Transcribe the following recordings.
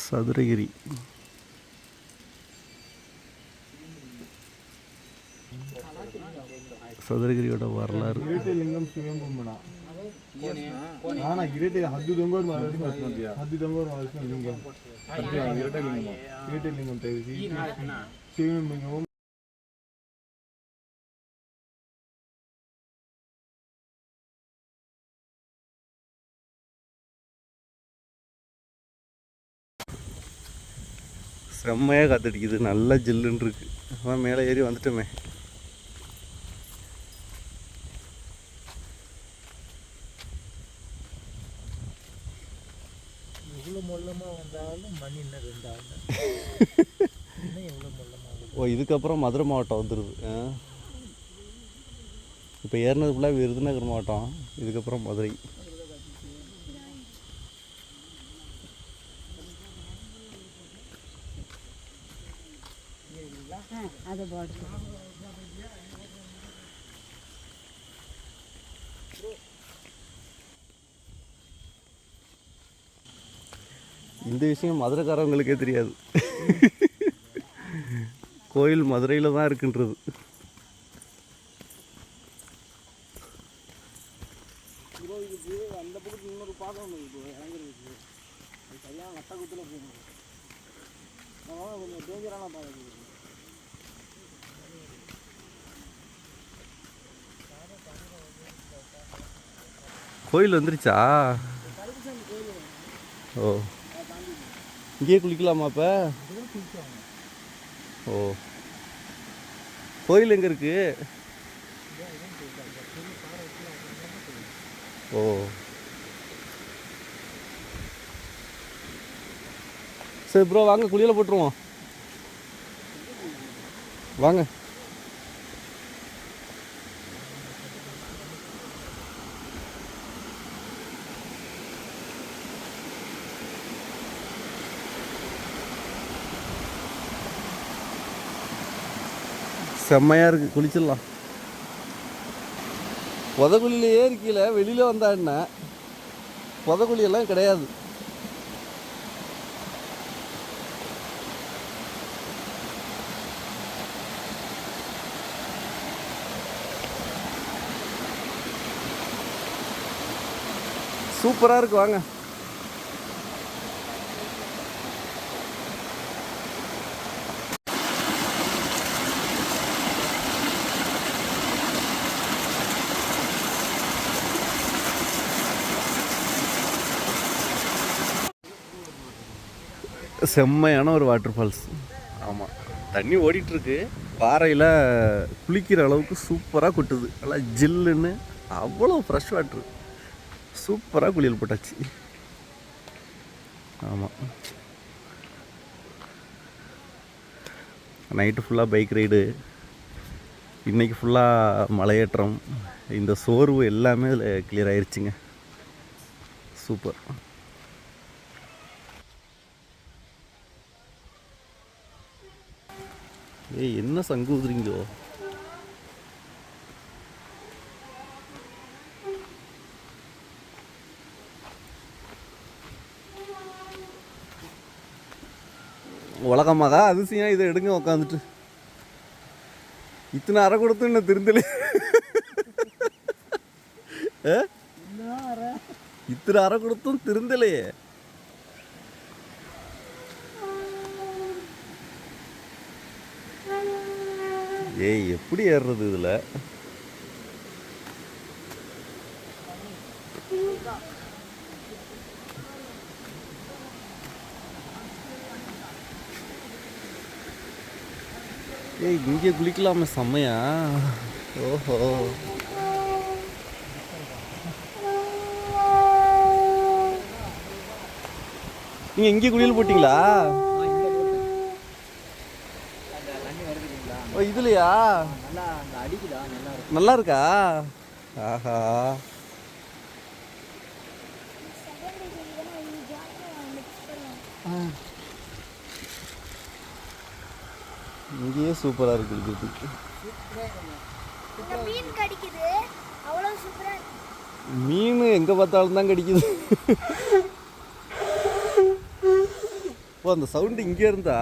சதுரகிரி. சதுரகிரியோட வரலாறு. இரட்டை லிங்கம் தெரிவிச்சு சிவலிங்கமும் செம்மையாக காத்தடிக்குது. நல்லா ஜில்லுன்னு இருக்கு. அவன் மேலே ஏறி வந்துட்டோமே. எவ்வளோ மொல்லமாக வந்தாலும் மணி இன்னும் ரெண்டாவது? இன்னும் எவ்வளோ மொல்லமாக ஓ இதுக்கப்புறம் மதுரை மாவட்டம் வந்துடுது இப்போ ஏறினது ஃபுல்லாக விருதுநகர் மாவட்டம். இதுக்கப்புறம் மதுரை. அது போடுது இந்த விஷயம் மதுரைக்காரவங்களுக்கே தெரியாது. கோயில் மதுரையில் தான் இருக்குன்றது. அந்த பக்கத்து இன்னொரு பாக்கம் ஒன்று இருக்குது இறங்குறதுக்கு அது சரியான நட்ட குத்தில் போகணும் கொஞ்சம் டேஞ்சரான பாதை கோயில் வந்துருச்சா? ஓ. இங்கேயே குளிக்கலாமா அப்போ? ஓ. கோயில் எங்கே இருக்கு? ஓ. சரி ப்ரோ வாங்க குளியல போட்டுருவோம். வாங்க. செம்மையாக இருக்குது குளிச்சிடலாம். புதக்குழியிலேயே இருக்கீல வெளியில் வந்தா என்ன? கிடையாது. சூப்பராக இருக்கு வாங்க. செம்மையான ஒரு வாட்டர் ஃபால்ஸ் ஆமாம் தண்ணி ஓடிட்டு இருக்கு பாறையில் குளிக்கிற அளவுக்கு சூப்பராக கொட்டுது. நல்லா ஜில்லுன்னு அவ்வளோ ஃப்ரெஷ் வாட்ரு சூப்பராக குளியல் போட்டாச்சு. ஆமாம் நைட்டு ஃபுல்லாக பைக் ரைடு இன்றைக்கி ஃபுல்லாக மலையேற்றம். இந்த சோர்வு எல்லாமே இதில் கிளியர் ஆயிருச்சுங்க. சூப்பர். ஏய் என்ன சங்கு ஊதுறீங்கோ உலகமாகா அதிசயம். இதை எடுங்க உக்காந்துட்டு. இத்தனை அரை கொடுத்து இன்னும் திருந்தலே? இத்தனை அரை கொடுத்தும் திருந்தலையே. ஏய் எப்படி ஏறுறது இதில்? ஏய் இங்கே குளிக்கலாமா செம்மையா? ஓஹோ. நீங்கள் இங்கே குளியல் போட்டிங்களா? ஓ இதுலையா? நல்லா இருக்கா ஆஹா. இங்கேயே சூப்பராக இருக்கு குளிக்கிறதுக்கு இந்த மீன் கடிக்குது. அவ்வளோ சூப்பராக இருக்கு. மீன் எங்கே பார்த்தாலும் தான் கிடைக்குது. ஓ அந்த சவுண்டு இங்கே இருந்தா?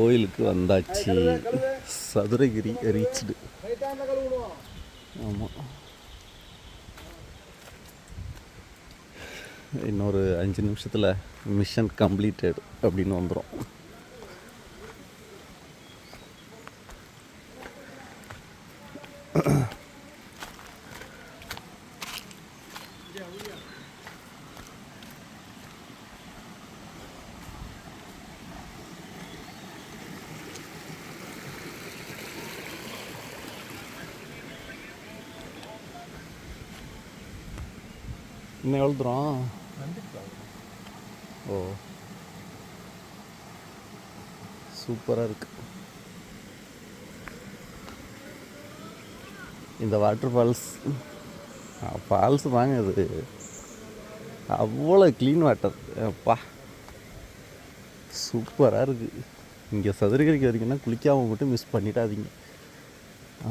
கோயிலுக்கு வந்தாச்சு. சதுரகிரி ரீச்டு ஆமாம் இன்னொரு அஞ்சு நிமிஷத்தில் மிஷன் கம்ப்ளீட்டட் அப்படின்னு வந்துடும் இன்னும் எவ்வளோ தூரம் ஓ. சூப்பராக இருக்கு. இந்த வாட்டர் ஃபால்ஸ் ஃபால்ஸ் தாங்க இது. அவ்வளோ க்ளீன் வாட்டர் அப்பா. சூப்பராக இருக்குது இங்கே சதுரகிரிக்கு வரீங்கன்னா குளிக்காமல் மட்டும் மிஸ் பண்ணிடாதீங்க.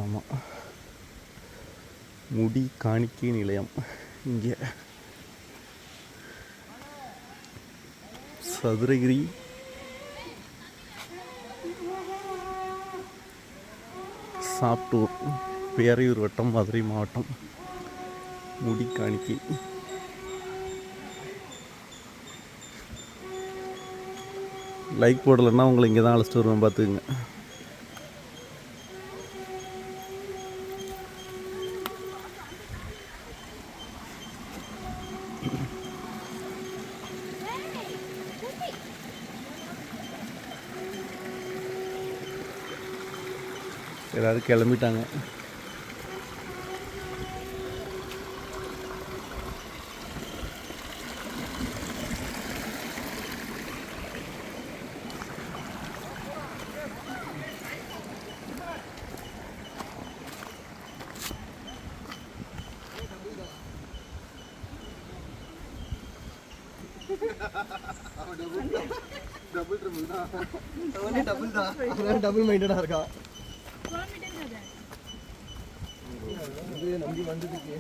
ஆமாம் முடி காணிக்கை நிலையம். இங்கே. சதுரகிரி. சாப்டூர் பேரையூர் வட்டம் மதுரை மாவட்டம் முடிக்காணிக்கை. லைக் போடலைன்னா உங்களை இங்கே தான் அழைச்சிட்டு வருவேன் பார்த்துக்குங்க. எல்லாரும் கிளம்பிட்டாங்க. டபுள் மைண்டடாக இருக்கா? நம்பி வந்ததுக்கு.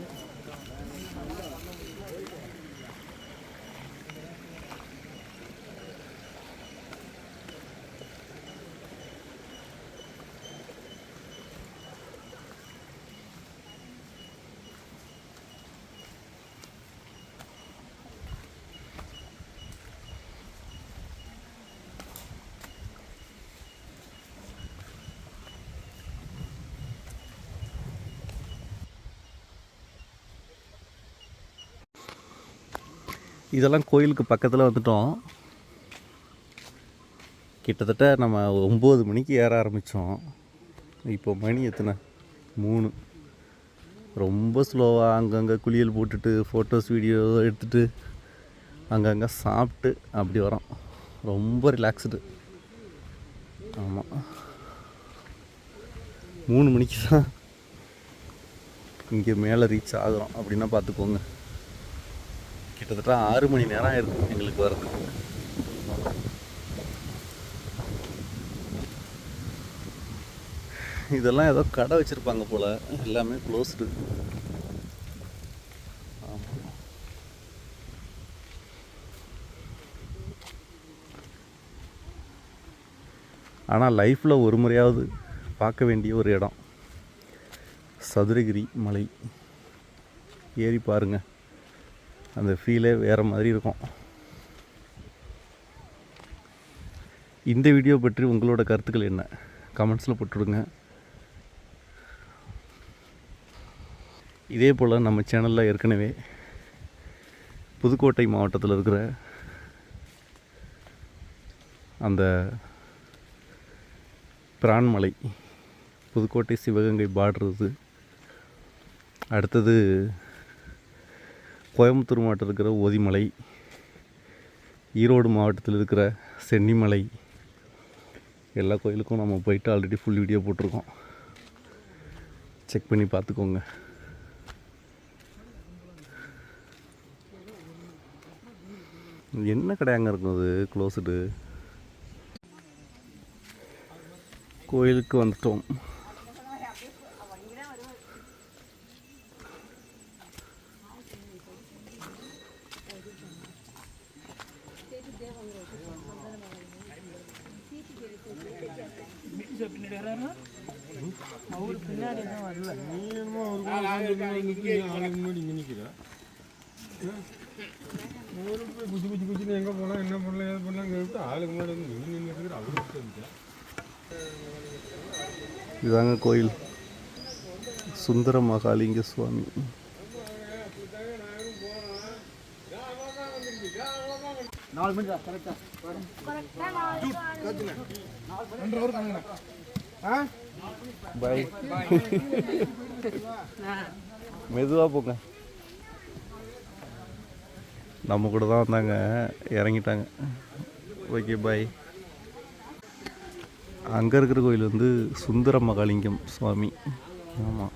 இதெல்லாம் கோயிலுக்கு பக்கத்தில் வந்துட்டோம். கிட்டத்தட்ட நம்ம ஒம்பது மணிக்கு ஏற ஆரம்பித்தோம் இப்போ மணி எத்தனை? மூணு. ரொம்ப ஸ்லோவாக அங்கங்கே குளியல் போட்டுட்டு ஃபோட்டோஸ் வீடியோ எடுத்துகிட்டு அங்கங்கே சாப்பிட்டு அப்படி வரோம். ரொம்ப ரிலாக்ஸ்டு ஆமாம் மூணு மணிக்கு தான் இங்கே மேலே ரீச் ஆகுறோம். அப்படின்னா பார்த்துக்கோங்க. கிட்டத்தட்ட ஆறு மணி நேரம் ஆயிருக்கு எங்களுக்கு வர்றதுக்கு. இதெல்லாம் ஏதோ கடை வச்சுருப்பாங்க போல். எல்லாமே க்ளோஸ்டு ஆனால் லைஃப்பில் ஒரு முறையாவது பார்க்க வேண்டிய ஒரு இடம். சதுரகிரி மலை. ஏறி பாருங்கள் அந்த ஃபீலே வேறு மாதிரி இருக்கும். இந்த வீடியோ பற்றி உங்களோட கருத்துக்கள் என்ன? கமெண்ட்ஸில் போட்டுவிடுங்க இதே போல் நம்ம சேனலில் ஏற்கனவே புதுக்கோட்டை மாவட்டத்தில் இருக்கிற அந்த பிரான்மலை புதுக்கோட்டை சிவகங்கை பாடுறது அடுத்தது கோயம்புத்தூர் மாவட்டத்தில் இருக்கிற ஒதிமலை ஈரோடு மாவட்டத்தில் இருக்கிற சென்னிமலை எல்லா கோயிலுக்கும் நம்ம போயிட்டு ஆல்ரெடி ஃபுல் வீடியோ போட்டிருக்கோம். செக் பண்ணி பார்த்துக்கோங்க. என்ன கடை அங்கே இருக்கும் அது? க்ளோஸ்டு கோயிலுக்கு வந்துட்டோம். இதுதாங்க கோயில். சுந்தர மகாலிங்க சுவாமி. நாலு மணி பாய் மெதுவாக போங்க. நம்ம கூட தான் வந்தாங்க. இறங்கிட்டாங்க. ஓகே பாய் அங்கே இருக்கிற கோயில் வந்து சுந்தர மகாலிங்கம் சுவாமி. ஆமாம்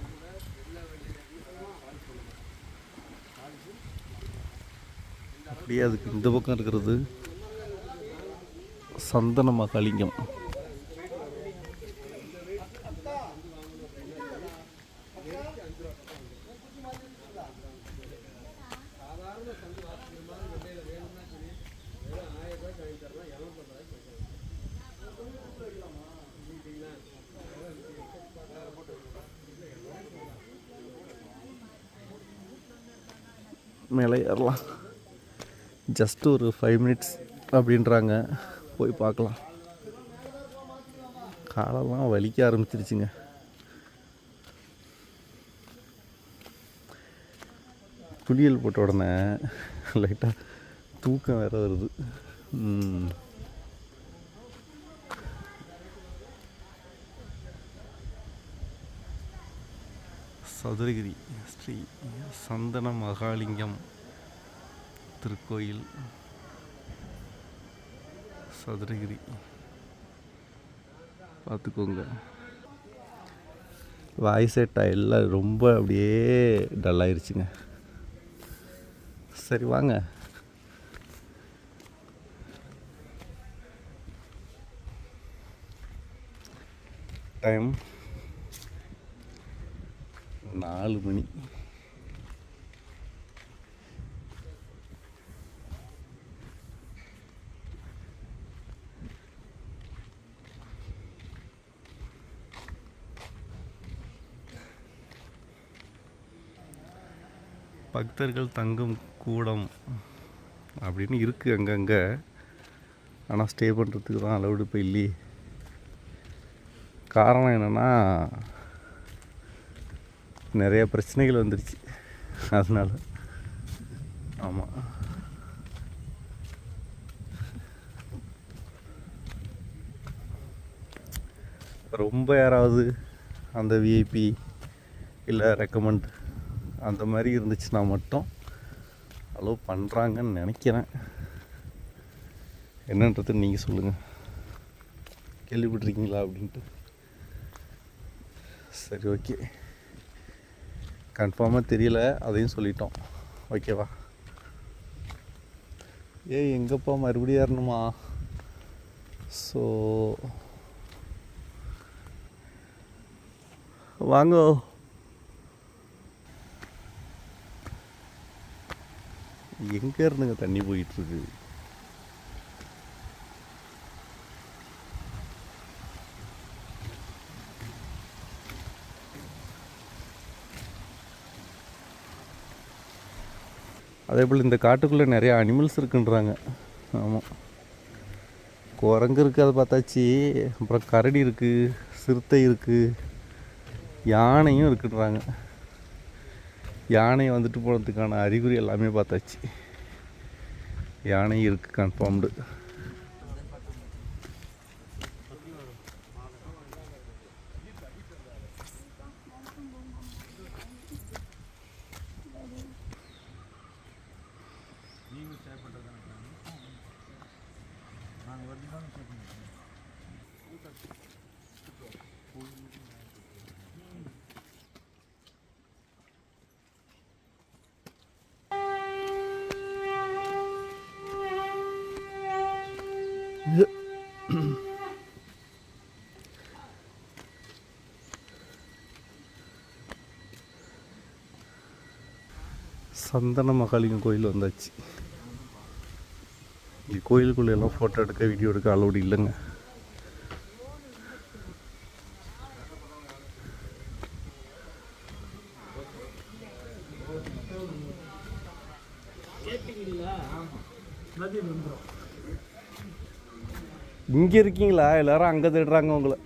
அப்படியே அதுக்கு இந்த பக்கம் இருக்கிறது சந்தன மகாலிங்கம். மேலே ஏறலாம். ஜஸ்ட் ஒரு ஃபைவ் மினிட்ஸ் அப்படின்றாங்க. போய் பார்க்கலாம். காலெல்லாம் வலிக்க ஆரம்பிச்சிருச்சுங்க. குளியல் போட்ட உடனே லைட்டாக தூக்கம் வேறு வருது. சதுரகிரி ஸ்ரீ சந்தன மகாலிங்கம் திருக்கோயில். சதுரகிரி. பார்த்துக்கோங்க. வாய்ஸ் செட்டா எல்லாம் ரொம்ப அப்படியே டல்லாயிருச்சுங்க சரி வாங்க. டைம் நாலு மணி. பக்தர்கள் தங்கும் கூடம் அப்படின்னு இருக்குது அங்கங்கே. ஆனால் ஸ்டே பண்ணுறதுக்கு தான் அளவுடு இப்போ இல்லையே. காரணம் என்னென்னா நிறைய பிரச்சனைகள் வந்துருச்சு. அதனால. ஆமாம் ரொம்ப யாராவது அந்த விஐபி இல்லை ரெக்கமெண்ட் அந்த மாதிரி இருந்துச்சுன்னா மட்டும் அலோவ் பண்ணுறாங்கன்னு நினைக்கிறேன். என்னன்றது நீங்கள் சொல்லுங்கள் கேள்விப்பட்டிருக்கீங்களா அப்படின்ட்டு. சரி ஓகே கன்ஃபார்மாக தெரியல அதையும் சொல்லிட்டோம். ஓகேவா ஏய் எங்கப்பா மறுபடியும் ஏறணுமா? ஸோ வாங்கோ. எங்கே இருந்துங்க தண்ணி போயிட்டுருக்கு அதே போல் இந்த காட்டுக்குள்ளே நிறைய அனிமல்ஸ் இருக்குன்றாங்க. ஆமாம் குரங்கு இருக்குது அதை பார்த்தாச்சு. அப்புறம் கரடி இருக்குது சிறுத்தை இருக்குது யானையும் இருக்குன்றாங்க. யானை வந்துட்டு போனதுக்கான அறிகுறி எல்லாமே பார்த்தாச்சு. யானை இருக்குது கன்ஃபார்ம்டு சந்தன மகாலிங்கம் கோயில் வந்தாச்சு. இங்கே கோயிலுக்குள்ளே எல்லாம் ஃபோட்டோ எடுக்க வீடியோ எடுக்க அலோடு இல்லைங்க. இங்கே இருக்கீங்களா? எல்லாரும் அங்கே தேடுறாங்க உங்களை.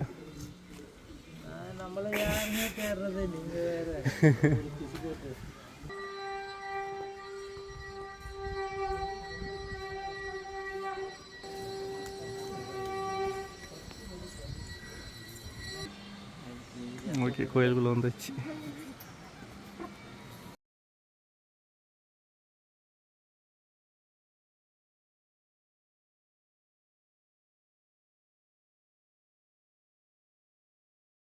யாருமே தேடுறது ஓகே கோயிலுக்குள்ளே வந்தாச்சு